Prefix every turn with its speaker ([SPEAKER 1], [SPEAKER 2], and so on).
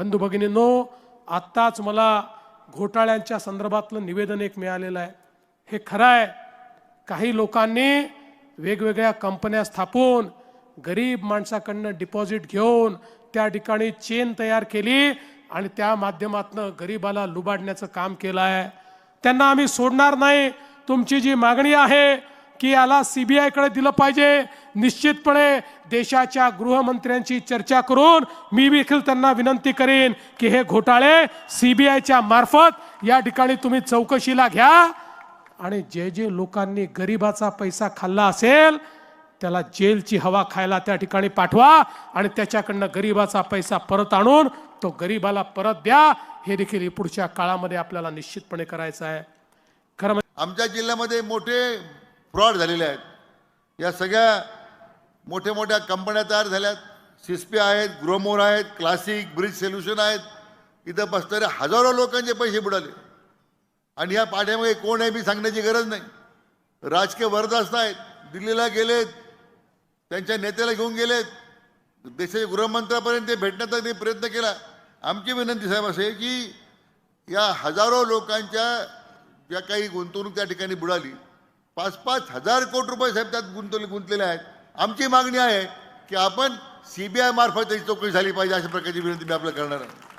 [SPEAKER 1] बंधू भगिनींनो आत्ताच मला घोटाळ्यांच्या संदर्भातलं निवेदन एक मिळालेलं आहे. हे खरं आहे. काही लोकांनी वेगवेगळ्या कंपन्या स्थापून गरीब माणसाकडनं डिपॉझिट घेऊन त्या ठिकाणी चेन तयार केली आणि त्या माध्यमातनं गरीबाला लुबाडण्याचं काम केलं आहे. त्यांना आम्ही सोडणार नाही. तुमची जी मागणी आहे की याला सीबीआयकडे दिलं पाहिजे. निश्चितपणे देशाच्या गृहमंत्र्यांची चर्चा करून मी देखील त्यांना विनंती करेन की हे घोटाळे सीबीआयच्या मार्फत या ठिकाणी तुम्ही चौकशीला घ्या. आणि जे जे लोकांनी गरिबाचा पैसा खाल्ला असेल त्याला जेलची हवा खायला त्या ठिकाणी पाठवा आणि त्याच्याकडनं गरिबाचा पैसा परत आणून तो गरिबाला परत द्या. हे देखील पुढच्या काळामध्ये आपल्याला निश्चितपणे करायचं आहे. खरं
[SPEAKER 2] आमच्या जिल्ह्यामध्ये मोठे फ्रॉड झालेले आहेत. या सगळ्या मोठ्या मोठ्या कंपन्या तयार झाल्यात. सिस्पी आहेत ग्रोमोर आहेत क्लासिक ब्रिज सोल्युशन आहेत. इथं बसणारे हजारो लोकांचे पैसे बुडाले. आणि या पाठ्यामध्ये कोण आहे मी सांगण्याची गरज नाही. राजकीय वरदास्त आहेत. दिल्लीला गेलेत. त्यांच्या नेत्याला घेऊन गेलेत. देशाच्या गृहमंत्र्यापर्यंत ते भेटण्याचा ते प्रयत्न केला. आमची विनंती साहेब असे की या हजारो लोकांच्या ज्या काही गुंतवणूक त्या ठिकाणी बुडाली पाच पाच हजार कोटी रुपये साहेब त्यात गुंतवले गुंतलेले आहेत. आमची मागणी आहे की आपण सी बी मार्फत त्याची चौकशी झाली पाहिजे अशा प्रकारची विनंती मी आपल्याला करणार आहे.